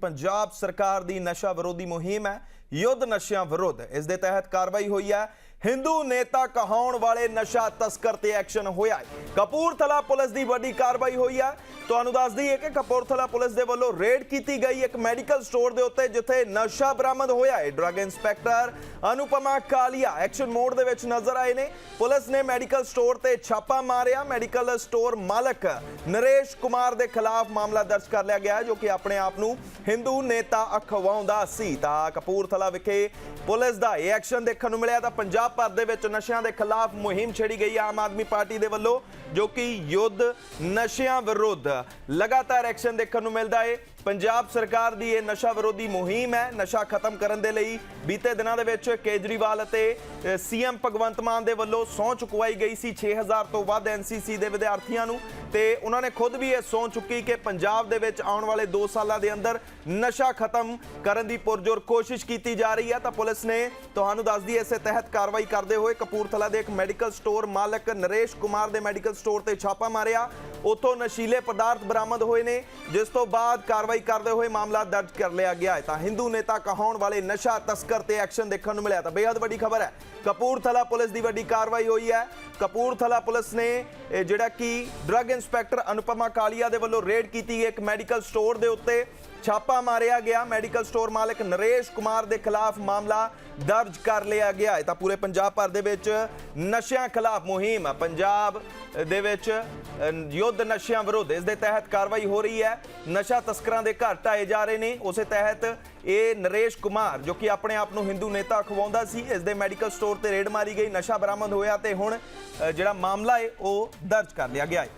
ਪੰਜਾਬ ਸਰਕਾਰ ਦੀ ਨਸ਼ਾ ਵਿਰੋਧੀ ਮੁਹਿੰਮ ਹੈ। ਯੁੱਧ ਨਸ਼ਿਆਂ ਵਿਰੁੱਧ। ਇਸ ਦੇ ਤਹਿਤ ਕਾਰਵਾਈ ਹੋਈ ਹੈ। ਹਿੰਦੂ ਨੇਤਾ ਕਹਾਉਣ ਵਾਲੇ ਨਸ਼ਾ ਤਸਕਰ ਤੇ ਐਕਸ਼ਨ ਹੋਇਆ ਹੈ। ਕਪੂਰਥਲਾ ਪੁਲਿਸ ਦੀ ਵੱਡੀ ਕਾਰਵਾਈ ਹੋਈ ਹੈ ਤੁਹਾਨੂੰ ਦੱਸ ਦਈਏ ਕਿ ਕਪੂਰਥਲਾ ਪੁਲਿਸ ਦੇ ਵੱਲੋਂ ਰੇਡ ਕੀਤੀ ਗਈ ਇੱਕ ਮੈਡੀਕਲ ਸਟੋਰ ਦੇ ਉੱਤੇ, ਜਿੱਥੇ ਨਸ਼ਾ ਬਰਾਮਦ ਹੋਇਆ ਹੈ। Drug inspector Anupama Kalia action mode ਦੇ ਵਿੱਚ ਨਜ਼ਰ ਆਏ ਨੇ। ਪੁਲਿਸ ਨੇ ਮੈਡੀਕਲ ਸਟੋਰ ਤੇ ਛਾਪਾ ਮਾਰਿਆ। ਮੈਡੀਕਲ ਸਟੋਰ ਮਾਲਕ ਨਰੇਸ਼ ਕੁਮਾਰ ਦੇ ਖਿਲਾਫ ਮਾਮਲਾ ਦਰਜ ਕਰ ਲਿਆ ਗਿਆ, ਜੋ ਕਿ ਆਪਣੇ ਆਪ ਨੂੰ ਹਿੰਦੂ ਨੇਤਾ ਅਖਵਾਉਂਦਾ ਸੀ। ਤਾਂ ਕਪੂਰਥਲਾ ਵਿਖੇ ਪੁਲਿਸ ਦਾ ਇਹ ਐਕਸ਼ਨ ਦੇਖਣ ਨੂੰ ਮਿਲਿਆ। ਤਾਂ ਪੰਜਾਬ ਭਰ ਦੇ ਵਿੱਚ ਨਸ਼ਿਆਂ ਦੇ ਖਿਲਾਫ ਮੁਹਿੰਮ ਛੇੜੀ ਗਈ ਆਮ ਆਦਮੀ ਪਾਰਟੀ ਦੇ ਵੱਲੋਂ, ਜੋ ਕਿ ਯੁੱਧ ਨਸ਼ਿਆਂ ਵਿਰੁੱਧ ਲਗਾਤਾਰ ਐਕਸ਼ਨ ਦੇਖਣ ਨੂੰ ਮਿਲਦਾ ਹੈ ਪੰਜਾਬ ਸਰਕਾਰ ਦੀ ਇਹ ਨਸ਼ਾ ਵਿਰੋਧੀ ਮੁਹਿੰਮ ਹੈ, ਨਸ਼ਾ ਖਤਮ ਕਰਨ ਦੇ ਲਈ ਬੀਤੇ ਦਿਨਾਂ ਦੇ ਵਿੱਚ ਕੇਜਰੀਵਾਲ ਅਤੇ ਸੀਐਮ ਭਗਵੰਤ ਮਾਨ ਦੇ ਵੱਲੋਂ ਸਹੁੰ ਚੁਕਵਾਈ ਗਈ ਸੀ 6000 ਤੋਂ ਵੱਧ ਐਨਸੀਸੀ ਦੇ ਵਿਦਿਆਰਥੀਆਂ ਨੂੰ ਤੇ ਉਹਨਾਂ ਨੇ ਖੁਦ ਵੀ ਇਹ ਸਹੁੰ ਚੁੱਕੀ ਕਿ ਪੰਜਾਬ ਦੇ ਵਿੱਚ ਆਉਣ ਵਾਲੇ 2 ਸਾਲਾਂ ਦੇ ਅੰਦਰ ਨਸ਼ਾ ਖਤਮ ਕਰਨ ਦੀ ਪੁਰਜੋਰ ਕੋਸ਼ਿਸ਼ ਕੀਤੀ ਜਾ ਰਹੀ ਹੈ। ਤਾਂ ਪੁਲਿਸ ਨੇ ਤੁਹਾਨੂੰ ਦੱਸ ਦਈਏ, ਇਸੇ ਤਹਿਤ ਕਾਰਵਾਈ ਕਰਦੇ ਹੋਏ ਕਪੂਰਥਲਾ ਦੇ ਇੱਕ ਮੈਡੀਕਲ ਸਟੋਰ ਮਾਲਕ ਨਰੇਸ਼ ਕੁਮਾਰ ਦੇ ਮੈਡੀਕਲ ਸਟੋਰ ਤੇ ਛਾਪਾ ਮਾਰਿਆ। ਉਥੋਂ ਨਸ਼ੀਲੇ ਪਦਾਰਥ ਬਰਾਮਦ ਹੋਏ ਨੇ, ਜਿਸ ਤੋਂ ਬਾਅਦ ਕਾਰਵਾਈ ਕਰਦੇ ਹੋਏ ਮਾਮਲਾ ਦਰਜ ਕਰ ਲਿਆ ਗਿਆ ਹੈ। ਤਾਂ ਹਿੰਦੂ ਨੇਤਾ ਕਹਾਉਣ ਵਾਲੇ ਨਸ਼ਾ ਤਸਕਰ ਤੇ ਐਕਸ਼ਨ ਦੇਖਣ ਨੂੰ ਮਿਲਿਆ। ਤਾਂ ਬੇहद ਵੱਡੀ ਖਬਰ ਹੈ, ਕਪੂਰਥਲਾ ਪੁਲਿਸ ਦੀ ਵੱਡੀ ਕਾਰਵਾਈ ਹੋਈ ਹੈ। ਕਪੂਰਥਲਾ ਪੁਲਿਸ ਨੇ ਜਿਹੜਾ ਕਿ ਡਰੱਗ ਇੰਸਪੈਕਟਰ ਅਨੁਪਮਾ ਕਾਲੀਆ ਦੇ ਵੱਲੋਂ ਰੇਡ ਕੀਤੀ ਇੱਕ ਮੈਡੀਕਲ ਸਟੋਰ ਦੇ ਉੱਤੇ ਛਾਪਾ ਮਾਰਿਆ ਗਿਆ। ਮੈਡੀਕਲ ਸਟੋਰ ਮਾਲਕ ਨਰੇਸ਼ ਕੁਮਾਰ ਦੇ ਖਿਲਾਫ ਮਾਮਲਾ ਦਰਜ ਕਰ ਲਿਆ ਗਿਆ ਹੈ। ਤਾਂ ਪੂਰੇ ਪੰਜਾਬ ਭਰ ਦੇ ਵਿੱਚ ਨਸ਼ਿਆਂ ਖਿਲਾਫ ਮੁਹਿੰਮ। ਪੰਜਾਬ ਦੇ ਵਿੱਚ ਯੁੱਧ ਨਸ਼ਿਆਂ ਵਿਰੁੱਧ। ਇਸ ਦੇ ਤਹਿਤ ਕਾਰਵਾਈ ਹੋ ਰਹੀ ਹੈ। ਨਸ਼ਾ ਤਸਕਰਾਂ ਦੇ ਘਰ ਢਾਏ ਜਾ ਰਹੇ ਨੇ। ਉਸੇ ਤਹਿਤ ਇਹ ਨਰੇਸ਼ ਕੁਮਾਰ, ਜੋ ਕਿ ਆਪਣੇ ਆਪ ਨੂੰ ਹਿੰਦੂ ਨੇਤਾ ਅਖਵਾਉਂਦਾ ਸੀ, ਇਸ ਦੇ ਮੈਡੀਕਲ ਸਟੋਰ ਤੇ ਰੇਡ ਮਾਰੀ ਗਈ। ਨਸ਼ਾ ਬਰਾਮਦ ਹੋਇਆ ਤੇ ਹੁਣ ਜਿਹੜਾ ਮਾਮਲਾ ਹੈ, ਉਹ ਦਰਜ ਕਰ ਲਿਆ ਗਿਆ ਹੈ।